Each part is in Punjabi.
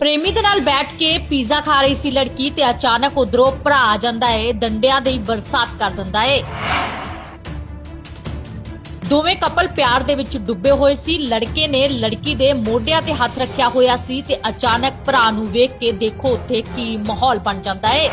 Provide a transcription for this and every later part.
ਪ੍ਰੇਮੀ ਦੇ ਨਾਲ ਬੈਠ ਕੇ ਪੀਜ਼ਾ ਖਾ ਰਹੀ ਸੀ ਲੜਕੀ ਤੇ ਅਚਾਨਕ ਉਧਰੋਂ ਭਰਾ ਆ ਜਾਂਦਾ ਏ, ਡੰਡਿਆਂ ਦੀ ਬਰਸਾਤ ਕਰ ਦਿੰਦਾ ਏ। ਦੋਵੇਂ ਕਪਲ ਪਿਆਰ ਦੇ ਵਿੱਚ ਡੁੱਬੇ ਹੋਏ ਸੀ। ਲੜਕੇ ਨੇ ਲੜਕੀ ਦੇ ਮੋਢਿਆਂ ਤੇ ਹੱਥ ਰੱਖਿਆ ਹੋਇਆ ਸੀ ਤੇ ਅਚਾਨਕ ਭਰਾ ਨੂੰ ਵੇਖ ਕੇ ਦੇਖੋ ਉੱਥੇ ਕੀ ਮਾਹੌਲ ਬਣ ਜਾਂਦਾ ਏ।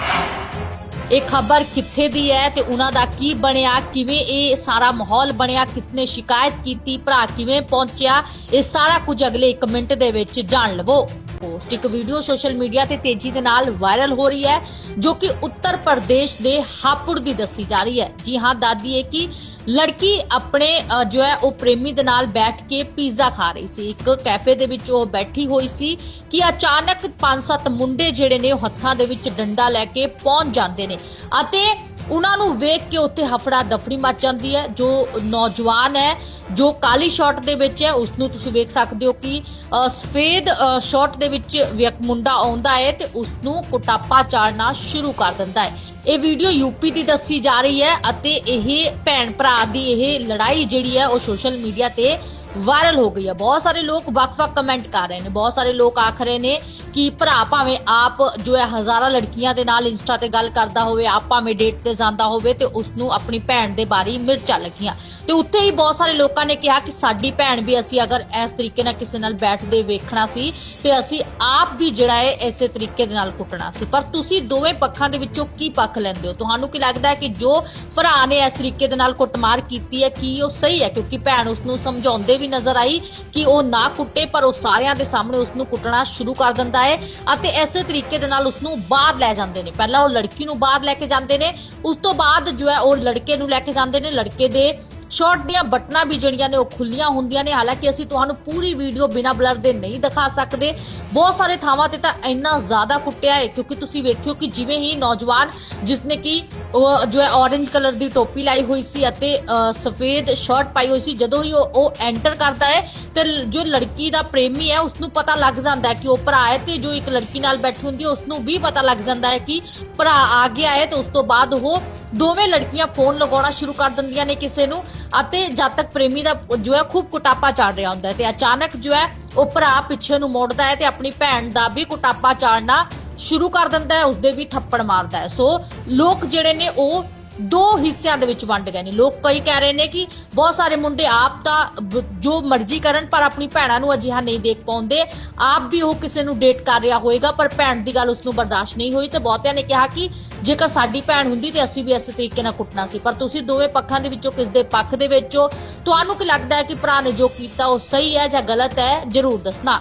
ਇਹ ਖਬਰ ਕਿੱਥੇ ਦੀ ਹੈ ਤੇ ਉਹਨਾਂ ਦਾ ਕੀ ਬਣਿਆ, ਕਿਵੇਂ ਇਹ ਸਾਰਾ ਮਾਹੌਲ ਬਣਿਆ, ਕਿਸਨੇ ਸ਼ਿਕਾਇਤ ਕੀਤੀ, ਭਰਾ ਕਿਵੇਂ ਪਹੁੰਚਿਆ, ਇਹ ਸਾਰਾ ਕੁਝ ਅਗਲੇ 1 ਮਿੰਟ ਦੇ ਵਿੱਚ ਜਾਣ ਲਵੋ। ਪੋਸਟ ਇੱਕ ਵੀਡੀਓ ਸੋਸ਼ਲ ਮੀਡੀਆ ਤੇ ਤੇਜ਼ੀ ਦੇ ਨਾਲ ਵਾਇਰਲ ਹੋ ਰਹੀ ਹੈ, ਜੋ ਕਿ ਉੱਤਰ ਪ੍ਰਦੇਸ਼ ਦੇ ਹਾਪੁੜ ਦੀ ਦੱਸੀ ਜਾ ਰਹੀ ਹੈ। ਜੀ ਹਾਂ ਦਾਦੀ ਹੈ ਕਿ ਲੜਕੀ ਆਪਣੇ ਜੋ ਹੈ, ਉਹ ਪ੍ਰੇਮੀ ਦੇ ਨਾਲ ਬੈਠ ਕੇ ਪੀਜ਼ਾ ਖਾ ਰਹੀ ਸੀ। ਇੱਕ ਕੈਫੇ ਦੇ ਵਿੱਚ ਉਹ ਬੈਠੀ ਹੋਈ ਸੀ ਕਿ ਅਚਾਨਕ ਪੰਜ ਸੱਤ ਮੁੰਡੇ ਜਿਹੜੇ ਨੇ, ਉਹ ਹੱਥਾਂ ਦੇ ਵਿੱਚ ਡੰਡਾ ਲੈ ਕੇ ਪਹੁੰਚ ਜਾਂਦੇ ਨੇ। ਅਤੇ ਉਹਨਾਂ ਨੂੰ ਵੇਖ ਕੇ ਉੱਥੇ ਹਫੜਾ ਦਫੜੀ ਮਚ ਜਾਂਦੀ ਹੈ। ਜੋ ਨੌਜਵਾਨ ਹੈ ਜੋ ਕਾਲੀ ਸ਼ਾਰਟ ਦੇ ਵਿੱਚ ਹੈ ਉਸ ਨੂੰ ਤੁਸੀਂ ਵੇਖ ਸਕਦੇ ਹੋ ਕਿ ਸਫੇਦ ਅ, ਦੇ ਵਿੱਚ ਵਿਅਕ ਮੁੰਡਾ ਆਉਂਦਾ ਹੈ ਤੇ ਉਸ ਨੂੰ ਕੁਟਾਪਾ ਚਾੜਨਾ ਸ਼ੁਰੂ ਕਰ ਦਿੰਦਾ ਹੈ। ਇਹ ਵੀਡੀਓ ਯੂਪੀ ਦੀ ਦੱਸੀ ਜਾ ਰਹੀ ਹੈ ਅਤੇ ਇਹ ਭੈਣ ਭਰਾ ਦੀ ਇਹ ਲੜਾਈ ਜਿਹੜੀ ਹੈ ਉਹ ਸੋਸ਼ਲ ਮੀਡੀਆ ਤੇ ਵਾਇਰਲ ਹੋ ਗਈ ਹੈ। ਬਹੁਤ ਸਾਰੇ ਲੋਕ ਵੱਖ-ਵੱਖ ਕਮੈਂਟ ਕਰ ਰਹੇ ਨੇ ਬਹੁਤ ਸਾਰੇ ਲੋਕ ਆਖ ਰਹੇ ਨੇ ਕਿ ਭਰਾ ਭਾਵੇਂ ਆਪ ਜੋ ਹੈ ਹਜ਼ਾਰਾਂ ਲੜਕੀਆਂ ਦੇ ਨਾਲ ਇੰਸਟਾ ਤੇ ਗੱਲ ਕਰਦਾ ਹੋਵੇ, ਆਪ ਭਾਵੇਂ ਡੇਟ ਤੇ ਜਾਂਦਾ ਹੋਵੇ ਤੇ ਉਸ ਨੂੰ ਆਪਣੀ ਭੈਣ ਦੇ ਬਾਰੇ ਮਿਰਚਾਂ ਲੱਗੀਆਂ। ਤੇ ਉੱਥੇ ਹੀ ਬਹੁਤ ਸਾਰੇ ਲੋਕਾਂ ਨੇ ਕਿਹਾ ਕਿ ਸਾਡੀ ਭੈਣ ਵੀ ਅਸੀਂ ਅਗਰ ਇਸ ਤਰੀਕੇ ਨਾਲ ਕਿਸੇ ਨਾਲ ਬੈਠਦੇ ਵੇਖਣਾ ਸੀ ਤੇ ਅਸੀਂ ਆਪ ਵੀ ਜਿਹੜਾ ਹੈ ਇਸੇ ਤਰੀਕੇ ਦੇ ਨਾਲ ਕੁੱਟਣਾ ਸੀ। ਪਰ ਤੁਸੀਂ ਦੋਵੇਂ ਪੱਖਾਂ ਦੇ ਵਿੱਚੋਂ ਕੀ ਪੱਖ ਲੈਂਦੇ ਹੋ? ਤੁਹਾਨੂੰ ਕੀ ਲੱਗਦਾ ਹੈ ਕਿ ਜੋ ਭਰਾ ਨੇ ਇਸ ਤਰੀਕੇ ਦੇ ਨਾਲ ਕੁੱਟਮਾਰ ਕੀਤੀ ਹੈ, ਕੀ ਉਹ ਸਹੀ ਹੈ? ਕਿਉਂਕਿ ਭੈਣ ਉਸ ਨੂੰ ਸਮਝਾਉਂਦੇ ਵੀ ਨਜ਼ਰ ਆਈ ਕਿ ਉਹ ਨਾ ਕੁੱਟੇ, ਪਰ ਉਹ ਸਾਰਿਆਂ ਦੇ ਸਾਹਮਣੇ ਉਸ ਨੂੰ ਕੁੱਟਣਾ ਸ਼ੁਰੂ ਕਰ ਦਿੰਦਾ ਹੈ ਅਤੇ ਇਸੇ ਤਰੀਕੇ ਦੇ ਨਾਲ ਉਸ ਨੂੰ ਬਾਹਰ ਲੈ ਜਾਂਦੇ ਨੇ। ਪਹਿਲਾਂ ਉਹ ਲੜਕੀ ਨੂੰ ਬਾਹਰ ਲੈ ਕੇ ਜਾਂਦੇ ਨੇ, ਉਸ ਤੋਂ ਬਾਅਦ ਜੋ ਹੈ ਉਹ ਲੜਕੇ ਨੂੰ ਲੈ ਕੇ ਜਾਂਦੇ ਨੇ। ਲੜਕੇ ਦੇ ਸ਼ਾਰਟ ਦੀਆਂ ਬਟਨਾਂ ਵੀ ਜਿਹੜੀਆਂ ਨੇ ਉਹ ਖੁੱਲੀਆਂ ਹੁੰਦੀਆਂ ਨੇ। ਹਾਲਾਂਕਿ ਅਸੀਂ ਤੁਹਾਨੂੰ ਪੂਰੀ ਵੀਡੀਓ ਬਿਨਾਂ ਬਲਰ ਦੇ ਨਹੀਂ ਦਿਖਾ ਸਕਦੇ। ਬਹੁਤ ਸਾਰੇ ਥਾਵਾਂ ਤੇ ਤਾਂ ਇੰਨਾ ਜ਼ਿਆਦਾ ਕੁੱਟਿਆ ਹੈ ਕਿਉਂਕਿ ਤੁਸੀਂ ਵੇਖਿਓ ਕਿ ਜਿਵੇਂ ਹੀ ਨੌਜਵਾਨ ਜਿਸਨੇ ਕਿ ਜੋ ਹੈ orange ਕਲਰ ਦੀ ਟੋਪੀ ਲਾਈ ਹੋਈ ਸੀ ਅਤੇ ਅ, ਸਫੇਦ ਸ਼ਰਟ ਪਾਈ ਹੋਈ ਸੀ ਜਦੋਂ ਹੀ ਉਹ ਐਂਟਰ ਕਰਦਾ ਹੈ ਤੇ ਜੋ ਲੜਕੀ ਦਾ ਪ੍ਰੇਮੀ ਹੈ ਉਸ ਨੂੰ ਪਤਾ ਲੱਗ ਜਾਂਦਾ ਹੈ ਕਿ ਉਹ ਭਰਾ ਹੈ ਤੇ ਜੋ ਇੱਕ ਲੜਕੀ ਨਾਲ ਬੈਠੀ ਹੁੰਦੀ ਹੈ ਉਸ ਨੂੰ ਵੀ ਪਤਾ ਲੱਗ ਜਾਂਦਾ ਹੈ ਕਿ ਭਰਾ ਆ ਗਿਆ ਹੈ ਤੇ ਉਸ ਤੋਂ ਬਾਅਦ ਉਹ ਦੋਵੇਂ ਲੜਕੀਆਂ ਫੋਨ ਲਗਾਉਣਾ ਸ਼ੁਰੂ ਕਰ ਦਿੰਦੀਆਂ ਨੇ ਕਿਸੇ ਨੂੰ ਅਤੇ ਜਦ ਤੱਕ ਪ੍ਰੇਮੀ ਦਾ ਜੋ ਹੈ ਖੂਬ ਕੁਟਾਪਾ ਚੜ ਰਿਹਾ ਹੁੰਦਾ ਹੈ ਤੇ ਅਚਾਨਕ ਜੋ ਹੈ ਉਹ ਭਰਾ ਪਿੱਛੇ ਨੂੰ ਮੋੜਦਾ ਹੈ ਤੇ ਆਪਣੀ ਭੈਣ ਦਾ ਵੀ ਕੁਟਾਪਾ ਚਾੜਨਾ ਸ਼ੁਰੂ ਕਰ ਦਿੰਦਾ ਹੈ, ਉਸਦੇ ਵੀ ਥੱਪੜ ਮਾਰਦਾ ਹੈ। ਸੋ ਲੋਕ ਜਿਹੜੇ ਨੇ ਉਹ ਦੋ ਹਿੱਸਿਆਂ ਦੇ ਵਿੱਚ ਵੰਡ ਗਏ ਨੇ। ਲੋਕ ਕਈ ਕਹਿ ਰਹੇ ਨੇ ਕਿ ਬਹੁਤ ਸਾਰੇ ਮੁੰਡੇ ਆਪ ਤਾਂ ਜੋ ਮਰਜ਼ੀ ਕਰਨ, ਪਰ ਆਪਣੀ ਭੈਣਾਂ ਨੂੰ ਅਜਿਹਾ ਨਹੀਂ ਦੇਖ ਪਾਉਂਦੇ। ਆਪ ਵੀ ਉਹ ਕਿਸੇ ਨੂੰ ਡੇਟ ਕਰ ਰਿਹਾ ਹੋਵੇਗਾ ਪਰ ਭੈਣ ਦੀ ਗੱਲ ਉਸ ਨੂੰ ਬਰਦਾਸ਼ਤ ਨਹੀਂ ਹੋਈ ਤੇ ਬਹੁਤਿਆਂ ਨੇ ਕਿਹਾ ਕਿ ਜੇਕਰ ਸਾਡੀ ਭੈਣ ਹੁੰਦੀ ਤੇ ਅਸੀਂ ਵੀ ਇਸੇ ਤਰੀਕੇ ਨਾਲ ਕੁੱਟਣਾ ਸੀ। ਪਰ ਤੁਸੀਂ ਦੋਵੇਂ ਪੱਖਾਂ ਦੇ ਵਿੱਚੋਂ ਕਿਸ ਦੇ ਪੱਖ ਦੇ ਵਿੱਚੋਂ ਤੁਹਾਨੂੰ ਕੀ ਲੱਗਦਾ ਹੈ ਕਿ ਭਰਾ ਨੇ ਜੋ ਕੀਤਾ ਉਹ ਸਹੀ ਹੈ ਜਾਂ ਗਲਤ ਹੈ? ਜਰੂਰ ਦੱਸਣਾ।